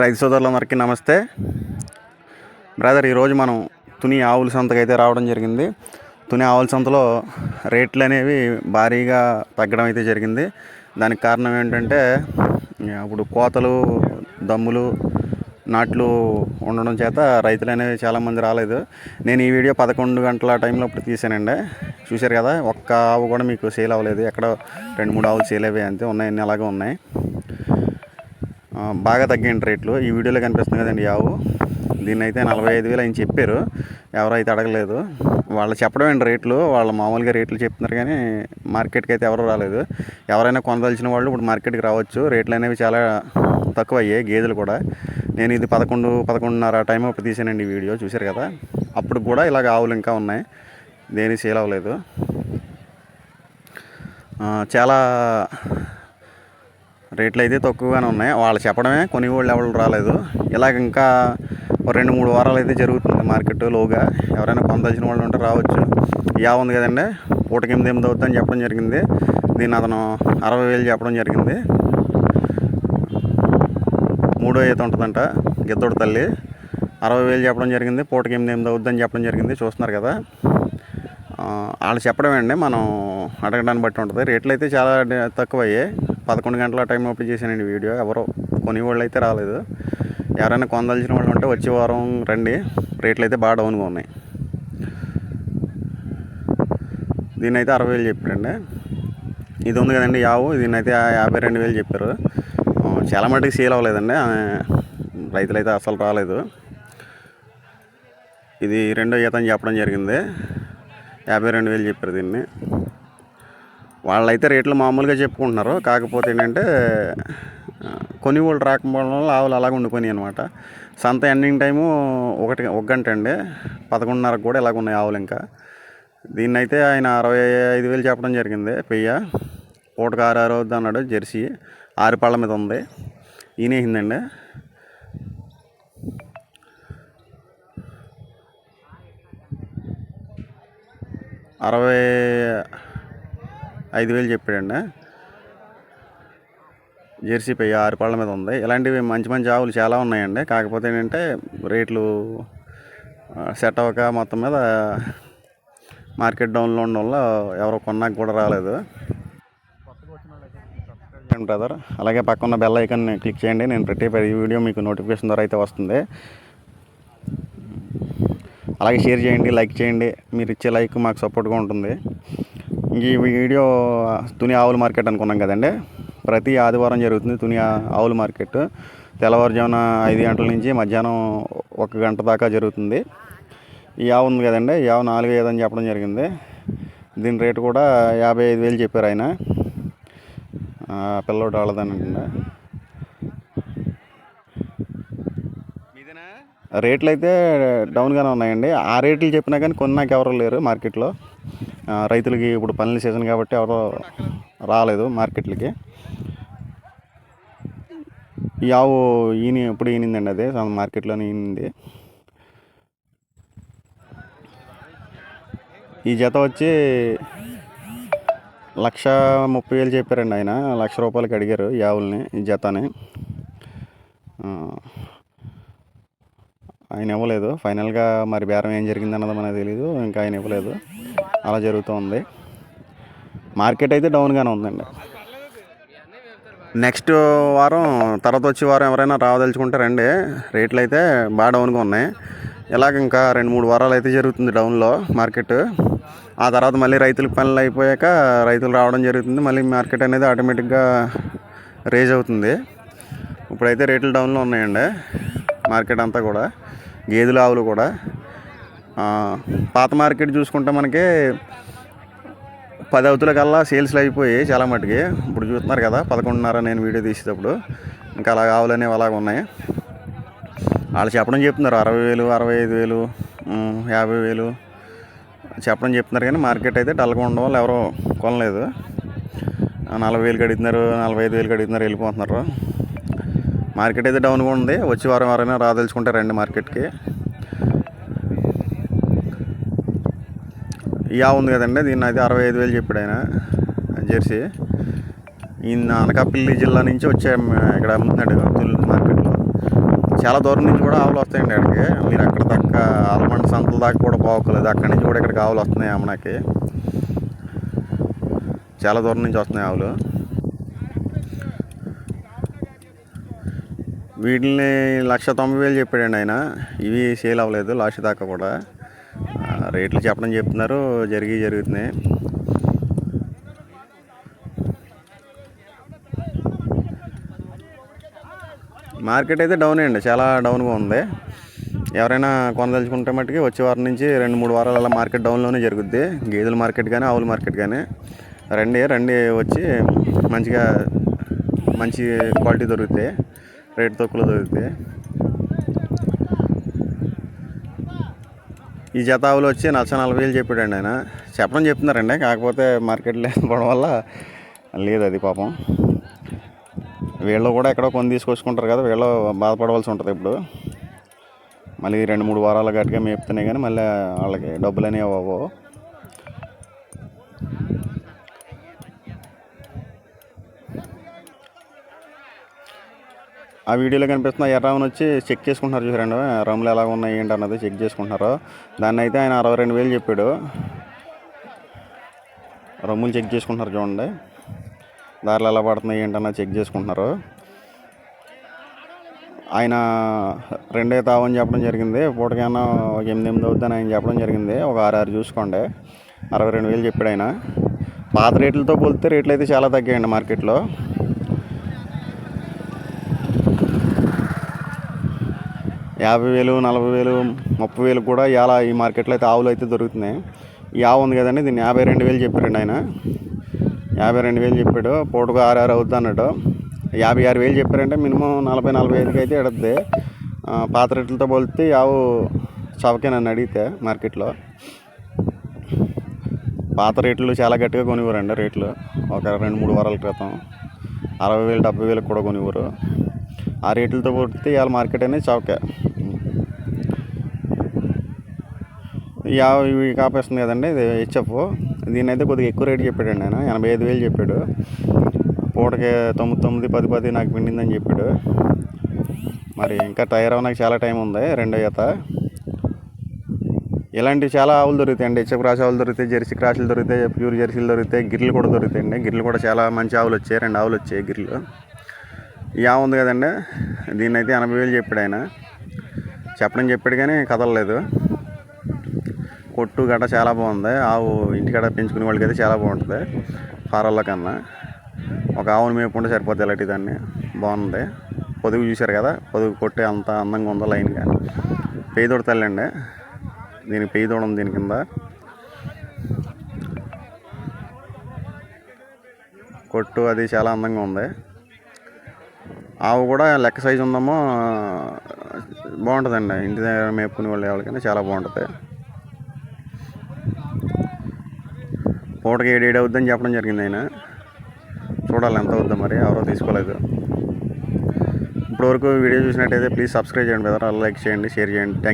రైతు సోదరులందరికీ నమస్తే. బ్రదర్ ఈరోజు మనం తుని ఆవుల సంతకు అయితే రావడం జరిగింది. తుని ఆవుల సంతలో రేట్లు అనేవి భారీగా తగ్గడం అయితే జరిగింది. దానికి కారణం ఏంటంటే ఇప్పుడు కోతలు దమ్ములు నాట్లు ఉండడం చేత రైతులు అనేవి చాలామంది రాలేదు. నేను ఈ వీడియో పదకొండు గంటల టైంలో ఇప్పుడు తీసానండి. చూశారు కదా ఒక్క ఆవు కూడా మీకు సేల్ అవ్వలేదు. ఎక్కడ రెండు మూడు ఆవులు సేల్ అయ్యాయి అంతే. ఉన్నాయి అన్ని అలాగే ఉన్నాయి. బాగా తగ్గిన రేట్లు. ఈ వీడియోలో కనిపిస్తుంది కదండి ఈ ఆవు దీన్ని అయితే నలభై ఐదు వేలు ఆయన చెప్పారు. ఎవరైతే అడగలేదు. వాళ్ళు చెప్పడం ఏంటి రేట్లు? వాళ్ళు మామూలుగా రేట్లు చెప్తున్నారు కానీ మార్కెట్కి అయితే ఎవరు రాలేదు. ఎవరైనా కొనదలిచిన వాళ్ళు ఇప్పుడు మార్కెట్కి రావచ్చు. రేట్లు అనేవి చాలా తక్కువ అయ్యాయి గేదెలు కూడా. నేను ఇది పదకొండు పదకొండున్నర టైం అప్పుడు తీసానండి ఈ వీడియో. చూశారు కదా? అప్పుడు కూడా ఇలాగ ఆవులు ఇంకా ఉన్నాయి. దేని సేల్ అవ్వలేదు. చాలా రేట్లు అయితే తక్కువగానే ఉన్నాయి. వాళ్ళు చెప్పడమే కొనుగోళ్ళు ఎవరు రాలేదు. ఇలాగ ఇంకా ఒక రెండు మూడు వారాలు అయితే జరుగుతుంది మార్కెట్ లోగా. ఎవరైనా పొందాల్సిన వాళ్ళు ఉంటే రావచ్చు. యా ఉంది కదండి. పూటకి ఎనిమిది ఎనిమిది అవుతుందని చెప్పడం జరిగింది. దీన్ని అతను అరవై వేలు చెప్పడం జరిగింది. మూడో ఈత ఉంటుందంట. గిద్దోడు తల్లి. అరవై వేలు చెప్పడం జరిగింది. పూటకి ఎనిమిది ఎనిమిది అవుద్దని చెప్పడం జరిగింది. చూస్తున్నారు కదా. వాళ్ళు చెప్పడమే అండి మనం అడగడాన్ని బట్టి ఉంటుంది. రేట్లు అయితే చాలా తక్కువయ్యాయి. పదకొండు గంటల టైం అప్పుడు చేశానండి వీడియో. ఎవరో కొనేవాళ్ళు అయితే రాలేదు. ఎవరైనా కొందల్చిన వాళ్ళు ఉంటే వచ్చే వారం రండి. రేట్లు అయితే బాగా డౌన్గా ఉన్నాయి. దీని అయితే అరవై వేలు చెప్పారండి. ఇది ఉంది కదండి యావు. దీని అయితే యాభై రెండు వేలు చెప్పారు. చాలా మటుకు సేల్ అవ్వలేదండి. రైతులైతే రైతులు అయితే అసలు రాలేదు. ఇది రెండో ఈత అని చెప్పడం జరిగింది. యాభై రెండు వేలు చెప్పారు దీన్ని. వాళ్ళైతే రేట్లు మామూలుగా చెప్పుకుంటున్నారు. కాకపోతే ఏంటంటే ఆ, కొనుగోలు రాకపోవడం వల్ల ఆవులు అలాగ ఉండిపోయినాయి అనమాట సంత ఎండింగ్ టైము ఒకటి ఒక గంట అండి. పదకొండున్నరకు కూడా ఇలాగ ఉన్నాయి ఆవులు ఇంకా. దీన్ని అయితే ఆయన అరవై ఐదు వేలు చెప్పడం జరిగింది పెయ్య. పూటకు ఆరు ఆరు అవుద్ది అన్నాడు జెర్సీ. ఆరు పళ్ళ మీద ఉంది. ఈనేసిందండి అరవై ఐదు వేలు చెప్పాడండి జెర్సీ పై ఆరు పళ్ళ మీద ఉంది. ఇలాంటివి మంచి మంచి ఆవులు చాలా ఉన్నాయండి. కాకపోతే ఏంటంటే రేట్లు సెట్ అవ్వక మొత్తం మీద మార్కెట్ డౌన్లో ఉండడం వల్ల ఎవరో కొన్నాక కూడా రాలేదు. బ్రదర్. అలాగే పక్కన బెల్ ఐకాన్ క్లిక్ చేయండి. నేను ప్రతి వీడియో మీకు నోటిఫికేషన్ ద్వారా అయితే వస్తుంది. అలాగే షేర్ చేయండి లైక్ చేయండి. మీరు ఇచ్చే లైక్ మాకు సపోర్ట్గా ఉంటుంది. ఈ వీడియో తుని ఆవుల మార్కెట్ అనుకున్నాం కదండి. ప్రతి ఆదివారం జరుగుతుంది తుని ఆవుల మార్కెట్. తెల్లవారుజామున ఐదు గంటల నుంచి మధ్యాహ్నం ఒక గంట దాకా జరుగుతుంది. ఈ ఆవు ఉంది కదండి ఈ ఆవు నాలుగు ఐదు అని చెప్పడం జరిగింది. దీని రేటు కూడా యాభై ఐదు వేలు చెప్పారు ఆయన. పిల్లోడు వాళ్ళదనండి రేట్లు అయితే డౌన్గానే ఉన్నాయండి. ఆ రేట్లు చెప్పినా కానీ కొన్నాక ఎవరు లేరు మార్కెట్లో. రైతులకి ఇప్పుడు పనుల సీజన్ కాబట్టి ఎవరు రాలేదు మార్కెట్లకి. ఈ ఆవు ఈని ఇప్పుడు ఈనిందండి అదే? మార్కెట్లోనే ఈనింది. ఈ జత వచ్చి లక్ష ముప్పై వేలు చెప్పారండి ఆయన. లక్ష రూపాయలకి అడిగారు ఈ ఆవుల్ని ఈ జతని. ఆయన ఇవ్వలేదు. ఫైనల్గా మరి బేరం ఏం జరిగింది అన్నది మనకు తెలియదు ఇంకా ఆయన ఇవ్వలేదు. అలా జరుగుతూ ఉంది. మార్కెట్ అయితే డౌన్గానే ఉందండి. నెక్స్ట్ వారం తర్వాత వచ్చే వారం ఎవరైనా రావదలుచుకుంటే రండి. రేట్లు అయితే బాగా డౌన్గా ఉన్నాయి. ఇలాగ ఇంకా రెండు మూడు వారాలు అయితే జరుగుతుంది డౌన్లో మార్కెట్. ఆ తర్వాత మళ్ళీ రైతులకు పనులు అయిపోయాక రైతులు రావడం జరుగుతుంది. మళ్ళీ మార్కెట్ అనేది ఆటోమేటిక్గా రేజ్ అవుతుంది. ఇప్పుడైతే రేట్లు డౌన్లో ఉన్నాయండి. మార్కెట్ అంతా కూడా గేదెలు ఆవులు కూడా. పాత మార్కెట్ చూసుకుంటే మనకి పది అవుతులకల్లా సేల్స్లు అయిపోయి చాలా మటుకి. ఇప్పుడు చూస్తున్నారు కదా పదకొండున్నర నేను వీడియో తీసేటప్పుడు. ఇంకా అలా ఆవులు అనేవి అలాగ ఉన్నాయి. వాళ్ళు చెప్పడం చెప్తున్నారు అరవై వేలు అరవై ఐదు వేలు యాభై వేలు. చెప్పడం చెప్తున్నారు కానీ మార్కెట్ అయితే డల్గా ఉండడం వల్ల ఎవరో కొనలేదు. నలభై వేలు కడుగుతున్నారు నలభై ఐదు వేలు కడుగుతున్నారు వెళ్ళిపోతున్నారు. మార్కెట్ అయితే డౌన్గా ఉంది. వచ్చి వారం ఎవరైనా రాదలుచుకుంటారండి మార్కెట్కి. ఇయా ఉంది కదండి దీన్ని అయితే అరవై ఐదు వేలు చెప్పాడు ఆయన జెర్సీ. ఈయన అనకాపల్లి జిల్లా నుంచి వచ్చే ఇక్కడ అమ్ముతున్నాడు తుల్ మార్కెట్లో. చాలా దూరం నుంచి కూడా ఆవులు వస్తాయండి అక్కడికి మీరు అక్కడ దాకా ఆలమండ సంతల దాకా కూడా పోకలేదు అక్కడి నుంచి కూడా ఇక్కడికి ఆవులు వస్తున్నాయి అమ్మనాకి చాలా దూరం నుంచి వస్తున్నాయి ఆవులు. వీటిని లక్ష తొంభై వేలు చెప్పాడండి ఆయన. ఇవి సేల్ అవ్వలేదు లాస్ట్ దాకా కూడా. రేట్లు చెప్పడం చెప్తున్నారు. జరిగి జరుగుతున్నాయి. మార్కెట్ అయితే డౌన్ అండి. చాలా డౌన్గా ఉంది. ఎవరైనా కొనదలుచుకుంటే మట్టుకి వచ్చే వారం నుంచి రెండు మూడు వారాలు అలా మార్కెట్ డౌన్లోనే జరుగుద్ది. గేదెల మార్కెట్ కానీ ఆవుల మార్కెట్ కానీ రండి రండి వచ్చి మంచిగా మంచి క్వాలిటీ దొరుకుతాయి. రేట్ తక్కువలో దొరుకుతాయి. ఈ జత ఆవులు వచ్చి లక్ష నలభై వేలు చెప్పాడండి ఆయన. చెప్పడం చెప్తున్నారండి కాకపోతే మార్కెట్ లేకపోవడం వల్ల లేదు అది పాపం. వీళ్ళు కూడా ఎక్కడో కొని తీసుకొచ్చుకుంటారు కదా వీళ్ళు బాధపడవలసి ఉంటుంది ఇప్పుడు. మళ్ళీ రెండు మూడు వారాల గట్టిగా మేపుతున్నాయి కానీ మళ్ళీ వాళ్ళకి డబ్బులు అనేవి అవ్వవు. ఆ వీడియోలో కనిపిస్తున్న ఎర్రామని వచ్చి చెక్ చేసుకుంటున్నారు చూసారండి రమ్ములు ఎలా ఉన్నాయి ఏంటి అన్నది చెక్ చేసుకుంటున్నారు. దాన్ని అయితే ఆయన అరవై రెండు వేలు చెప్పాడు. రమ్ములు చెక్ చేసుకుంటున్నారు చూడండి. దారిలో ఎలా పడుతున్నాయి ఏంటన్నది చెక్ చేసుకుంటున్నారు. ఆయన రెండే తావని చెప్పడం జరిగింది. పూటకైనా ఒక ఎనిమిది ఎనిమిది అవుతుందని ఆయన చెప్పడం జరిగింది. ఒక ఆరు ఆరు చూసుకోండి. అరవై రెండు వేలు చెప్పాడు ఆయన. పాత రేట్లతో పోలితే రేట్లు అయితే చాలా తగ్గాయండి మార్కెట్లో. యాభై వేలు నలభై వేలు ముప్పై వేలు కూడా ఇలా ఈ మార్కెట్లో అయితే ఆవులు అయితే దొరుకుతున్నాయి. ఈ ఆవు ఉంది కదండి దీన్ని యాభై రెండు వేలు చెప్పారండి ఆయన. యాభై రెండు వేలు చెప్పాడు పూటకు ఆరు ఆరు అవుద్ది అన్నాడు యాభై ఆరు వేలు చెప్పారంటే మినిమం నలభై నలభై ఐదుకి అయితే ఎడద్ది. పాత రేట్లతో పోలితే యావు ఆవు చవకే నన్ను అడిగితే మార్కెట్లో. పాత రేట్లు చాలా గట్టిగా కొనివ్వరండి రేట్లు. ఒక రెండు మూడు వారాల క్రితం అరవై వేలు డెబ్బై వేలకు కూడా కొనివ్వరు. ఆ రేట్లతో పోలితే ఇవాళ మార్కెట్ అనేది చవకే. యాభై ఆవు ఇవి కాపేస్తుంది కదండి ఇది హెచ్ఎఫ్. దీని అయితే కొద్దిగా ఎక్కువ రేటు చెప్పాడండి ఆయన ఎనభై ఐదు వేలు చెప్పాడు. పూటకి తొమ్మిది తొమ్మిది పది పది నాకు పిండిందని చెప్పాడు. మరి ఇంకా టైర్ అవ్వడానికి చాలా టైం ఉంది రెండో ఈత ఇలాంటి చాలా ఆవులు దొరుకుతాయండి హెచ్ఎఫ్ క్రాస్ ఆవులు దొరుకుతాయి జెర్సీ క్రాసులు దొరుకుతాయి ప్యూర్ జెర్సీలు దొరుకుతాయి గిర్లు కూడా దొరుకుతాయండి. గిర్లు కూడా చాలా మంచి ఆవులు వచ్చాయి రెండు ఆవులు వచ్చాయి గిర్లు ఈ ఆవు ఉంది కదండి దీన్నైతే ఎనభై వేలు చెప్పాడు ఆయన. చెప్పడం చెప్పాడు కానీ కదలలేదు. కొట్టు గట్ట చాలా బాగుంది. ఆవు ఇంటికాడ పెంచుకునే వాళ్ళకి అయితే చాలా బాగుంటుంది. ఫారాల్లో కన్నా. ఒక ఆవును మేపుకుంటే సరిపోతుంది ఇలాంటి దాన్ని. బాగుంది. పొదుగు చూశారు కదా? పొదుగు కొట్టే అంత అందంగా ఉందో లైన్గా పెయ్యి తొడతాలండి దీనికి పెయ్యి తోడ ఉంది దీని కింద. కొట్టు అది చాలా అందంగా ఉంది. ఆవు కూడా లెక్క సైజు ఉందేమో బాగుంటుందండి. ఇంటి దగ్గర మేపుకునే వాళ్ళు ఎవరికైనా చాలా బాగుంటుంది. పూటకి ఏడేడు అవుద్దని చెప్పడం జరిగింది ఆయన. చూడాలి ఎంత అవుద్దో మరి ఎవరో తీసుకోలేదు. ఇప్పటివరకు వీడియో చూసినట్టయితే ప్లీజ్ సబ్స్క్రైబ్ చేయండి బ్రదర్. లైక్ చేయండి షేర్ చేయండి. థ్యాంక్